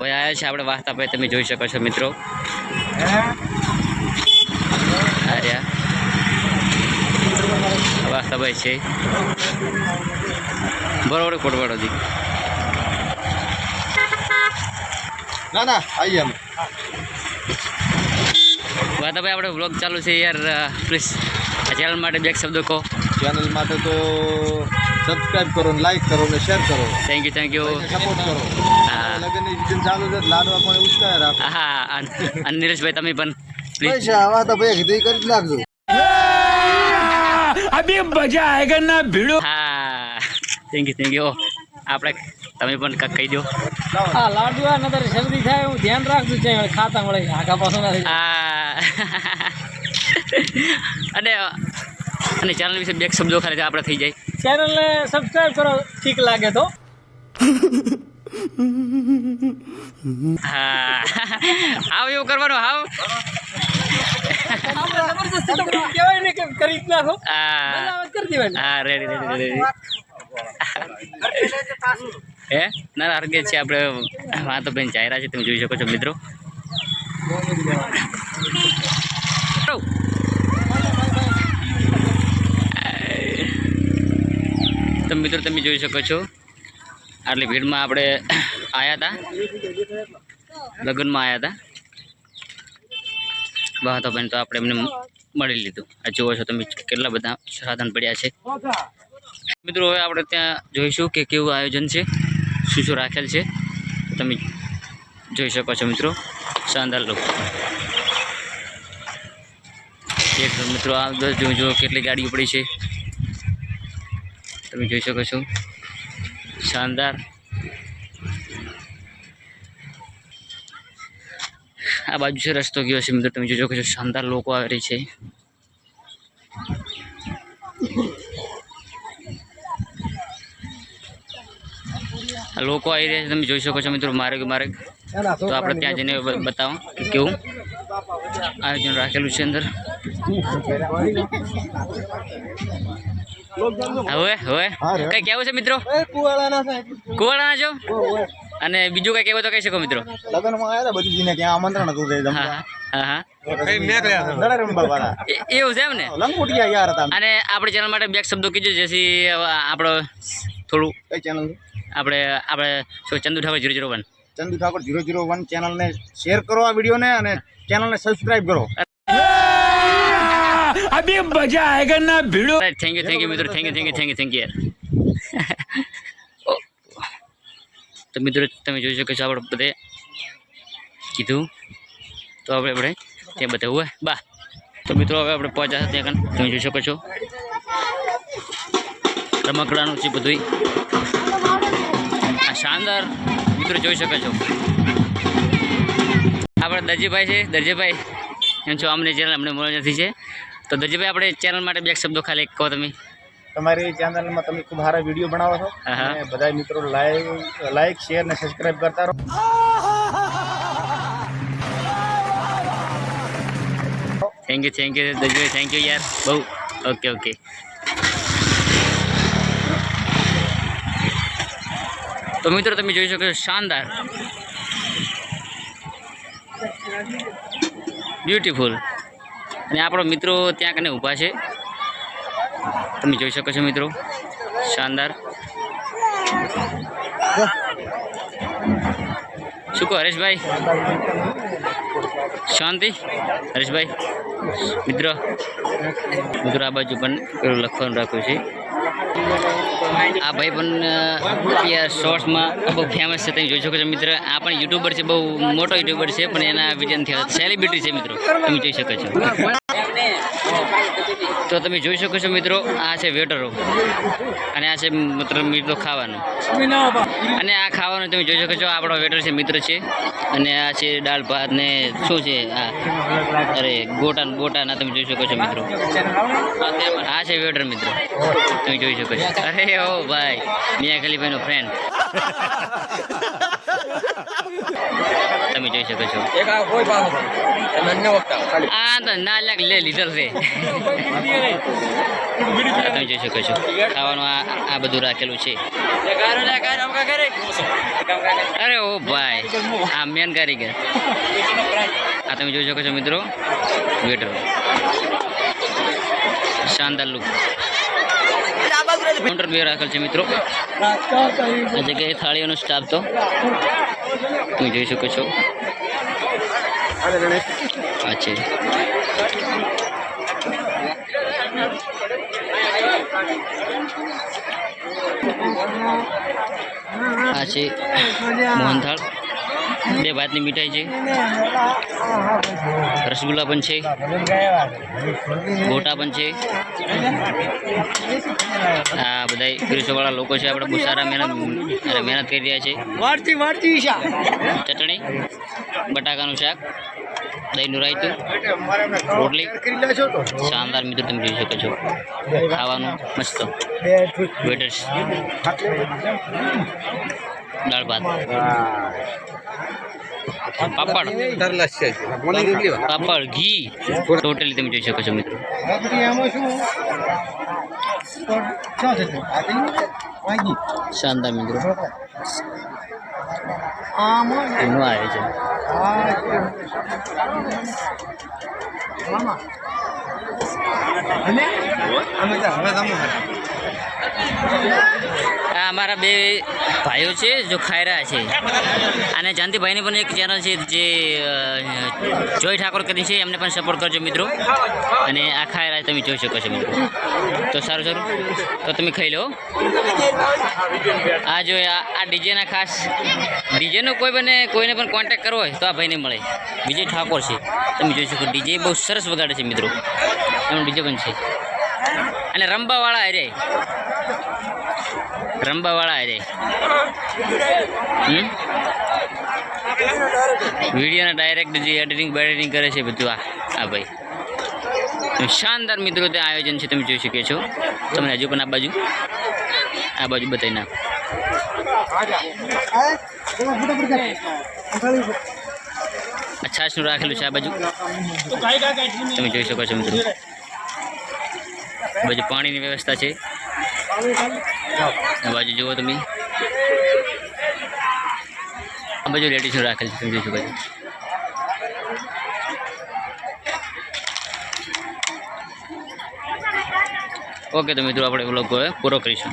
ભાઈ આવ્યા છે આપણે વાસ્તા ભાઈ તમે જોઈ શકો છો મિત્રો. આ વાસ્તા ભાઈ છે. બરોબર કોટવાડોથી ના ના આવીએ અમે. વાસ્તા ભાઈ આપણે વ્લોગ ચાલુ છે યાર પ્લીઝ આ ચેનલ માટે બે શબ્દો કહો. ચેનલ માટે તો સબસ્ક્રાઈબ કરો લાઈક કરો ને શેર કરો. Thank you thank you support કરો. અને નીરજભાઈ તમે પણ પૈસા આવા તો મજા આયેગા ભીડો? હા થેન્ક યુ આપણે તમે પણ કહી દો. હા લાડુ આ શરદી થાય હું ધ્યાન રાખજો ખાતા મળે આખા પાછો હા. અને અને ચેનલ વિશે બે શબ્દો ખરે આપડે થઈ જાય. ચેનલને સબસ્ક્રાઇબ કરો ઠીક લાગે તો. હા. આવ એવું કરવાનું હાવ? હા. રેડી રેડી રેડી હે ના હરગે છે આપણે. વાતો બેન ચાયરા છે તમે જોઈ શકો છો મિત્રો. તો મિત્રો તમે જોઈ શકો છો. આટલી ભીડમાં આપણે આવ્યા હતા લગ્નમાં આવ્યા હતા વાહ, તો બેન, તો આપણે એમને મળી લીધું. આ જુઓ છો તમે કેટલા બધા સાધન પડ્યા છે. મિત્રો, હવે આપણે ત્યાં જોઈશું કે કેવું આયોજન છે, શું શું રાખેલ છે. તમે જોઈ શકો છો, મિત્રો. શાનદાર લોકો. એક મિત્રો, આ જો જો કેટલી ગાડીઓ પડી છે. તમે જોઈ શકો છો. શાનદાર. આ બાજુ છે રસ્તો ગયો છે મિત્રો? તમે શકો છો શાનદાર લોકો આવી રહી છે. લોકો આવી રહ્યા છે, તમે જોઈ શકો છો મિત્રો, માર્ગ માર્ગ. તો આપણે ત્યાં જઈને બતાવો કે કેવું? આયોજન રાખેલું છે અંદર. હવે હવે. કઈ કેવું છે મિત્રો? કુવાડાના છો? અને બીજું કઈ કેવું તો કહી શકો મિત્રો? લગ્નમાં આવ્યા હતા ત્યાં આમંત્રણ હતું હા હા. એવું છે એમ ને? લંગોટિયા યાર હતા. અને આપણી ચેનલ માટે બે શબ્દો કીધું જેથી આપણો થોડું કઈ ચેનલ આપણે આપણે Chandu Thakor zero zero one. Chandu Thakor zero zero one ચેનલને શેર કરો આ વિડીયોને અને ચેનલને સબસ્ક્રાઈબ કરો. अभी मजा आएगा ना भिड़ो થેન્ક યુ થેન્ક યુ મિત્રો thank you thank you thank you thank you તો મિત્રો તમે જોઈ શકો છો આપણે બધે કીધું તો આપણે આપણે ત્યાં બધા હોય બા તો મિત્રો હવે આપણે પહોંચ્યા ત્યાં કન તમે જોઈ શકો છો રમકડાનું છે બધું આ શાનદાર મિત્રો જોઈ શકો છો આપણે દરજીભાઈ છે દરજીભાઈ એમ છો અમને ચેનલ અમને મળે નથી છે તો દરજીભાઈ આપણે ચેનલ માટે બે એક શબ્દો ખાલી કહો તમે. તમારી ચેનલમાં તમે ખૂબ સારા વીડિયો બનાવો છો. હા, હા. અને બધા મિત્રો લાઈક લાઈક શેર ને સબસ્ક્રાઇબ કરતા રહો. થેન્ક યુ થેન્ક યુ દરજીભાઈ થેન્ક યુ યાર. બહુ ઓકે ઓકે તો મિત્રો તમે જોઈ શકો છો શાનદાર. બ્યુટીફુલ અને આપણો મિત્રો ત્યાં કને ઊભા છે. તમે જોઈ શકો છો મિત્રો. શાનદાર. શું કહો હરેશભાઈ? શાંતિ? હરેશભાઈ, મિત્રો. મિત્રો, આ બાજુ પણ પેલું લખવાનું રાખ્યું છે. આ ભાઈ પણ શોર્ટ્સમાં બહુ ફેમસ છે, તમે જોઈ શકો છો મિત્ર. આ પણ યુટ્યુબર છે, બહુ મોટો યુટ્યુબર છે, પણ એના વીડિયો સેલિબ્રિટી છે, મિત્રો. તમે જોઈ શકો છો. તો તમે જોઈ શકો છો મિત્રો, આ છે વેટરો અને આ છે મતલબ મિત્રો ખાવાનું. અને આ ખાવાનું તમે જોઈ શકો છો, આપણો વેટર છે, મિત્ર છે. અને આ છે દાળ ભાત ને શું છે, આ? અરે, ગોટા ગોટાના તમે જોઈ શકો છો મિત્રો. આ છે વેટર મિત્રો, તમે જોઈ શકો છો. અરે ઓ ભાઈ, મિયા ખલીફાઈનો ફ્રેન્ડ તમે જોઈ શકો છો. આ ના લાગ લે લીધેલ છે. તમે જોઈ શકો છો. ખાવાનું આ આ બધું રાખેલું છે. અરે ઓ ભાઈ આ મેન કારીગર. આ તમે જોઈ શકો છો મિત્રો. વેટર. શાનદાર લુક કાઉન્ટર બે રાખેલ છે મિત્રો. આ જગ્યાએ થાળીઓનો સ્ટાફ તો. તમે જોઈ શકો છો. આ છે. આ છે મોહનથાળ. બે ભાતની મીઠાઈ છે. રસગુલ્લા પણ છે. ગોટા પણ છે. આ બધા પીરસોવાળા લોકો છે આપણે બહુ સારા મહેનત મહેનત કરી રહ્યા છે. ચટણી બટાકાનું શાક દહીંનું રાયતું રોટલી. શાનદાર મિત્રો તમે જોઈ શકો છો. ખાવાનું મસ્ત. વેટર્સ દાળ ભાત પાપડ પાપડ ઘી ટોટલી તમે જોઈ શકો છો મિત્રો શાનદાર મિત્રો એમનું આયોજન આ અમારા બે ભાઈઓ છે જો ખાઈ છે. અને જાનતીભાઈની પણ એક ચેનલ છે જે જોય ઠાકોર કરી છે, એમને પણ સપોર્ટ કરજો મિત્રો. અને આ ખાઈ રહ્યા તમે જોઈ શકો છો મિત્રો. તો સારું સારું. તો તમે ખાઈ લો. આ જો, આ આ ડીજેના ખાસ, ડીજેનો કોઈ બને, કોઈને પણ કોન્ટેક્ટ કરવો હોય તો આ ભાઈને મળે. વિજય ઠાકોર છે. તમે જોઈ શકો, ડીજે બહુ સરસ વગાડે છે મિત્રો. એમ ડીજે પણ છે. અને રમવાવાળા અરે રંબાવાળા અરે હમ? વિડીયોના ડાયરેક્ટ જે એડિટિંગ બેડિટિંગ કરે છે બધું આ. આ ભાઈ. શાનદાર મિત્રો ત્યાં આયોજન છે, તમે જોઈ શકો છો. તમને હજુ પણ આ બાજુ આ બાજુ બતાવી નાખો. છાશનું રાખેલું છે આ બાજુ. તમે જોઈ શકો છો મિત્રો. બાજુ પાણીની વ્યવસ્થા છે. આ બાજુ જુઓ તમે. આ બાજુ લેડીઝનું રાખેલ છે, સમજી શકો છો. ઓકે તો મિત્રો, આપણે બ્લોગ પૂરો કરીશું.